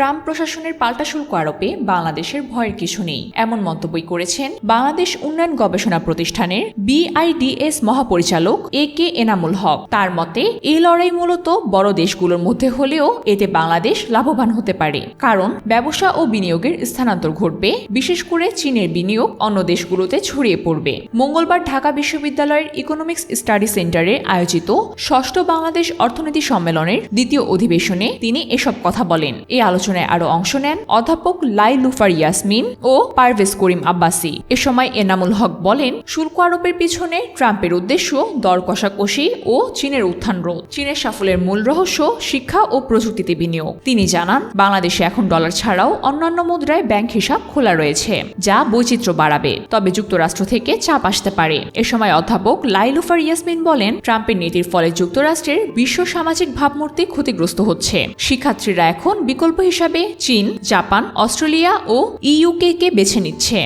Trump প্রশাসনের পাল্টা শুল্ক আরোপে বাংলাদেশের ভয়ের কিছু নেই। এমন মন্তব্যই করেছেন বাংলাদেশ উন্নয়ন গবেষণা প্রতিষ্ঠানের বিআইডিএস মহাপরিচালক এ কে এনামুল হক। তার মতে, এই লড়াই মূলত বড় দেশগুলোর মধ্যে হলেও এতে বাংলাদেশ লাভবান হতে পারে। কারণ, ব্যবসা ও বিনিয়োগের স্থানান্তর ঘটবে, বিশেষ করে চীনের বিনিয়োগ অন্য দেশগুলোতে ছড়িয়ে পড়বে। মঙ্গলবার ঢাকা বিশ্ববিদ্যালয়ের ইকোনমিক্স স্টাডি সেন্টারে আয়োজিত ষষ্ঠ বাংলাদেশ অর্থনীতি সম্মেলনের দ্বিতীয় অধিবেশনে তিনি এসব কথা বলেন। এই আলোচনায় আরও অংশ নেন অধ্যাপক লাই লুফার ইয়াসমিন ও পারভেজ করিম আব্বাসি। এ সময় এনামুল হক বলেন, শুল্ক আরোপের পিছনে ট্রাম্পের উদ্দেশ্য দর কষাকষি ও চীনের উত্থান রোধ। চীনের সাফল্যের মূল রহস্য শিক্ষা ও প্রযুক্তিতে বিনিয়োগ। তিনি জানান, বাংলাদেশে এখন ডলার ছাড়াও অন্যান্য মুদ্রায় ব্যাংক হিসাব খোলা রয়েছে, যা বৈচিত্র্য বাড়াবে। তবে যুক্তরাষ্ট্র থেকে চাপ আসতে পারে। এ সময় অধ্যাপক লাইলুফার ইয়াসমিন বলেন, ট্রাম্পের নীতির ফলে যুক্তরাষ্ট্রের বিশ্ব সামাজিক ভাবমূর্তি ক্ষতিগ্রস্ত হচ্ছে। শিক্ষার্থীরা এখন বিকল্প হিসাবে চীন জাপান অস্ট্রেলিয়া ও ইউকে কে বেছে নিচ্ছে।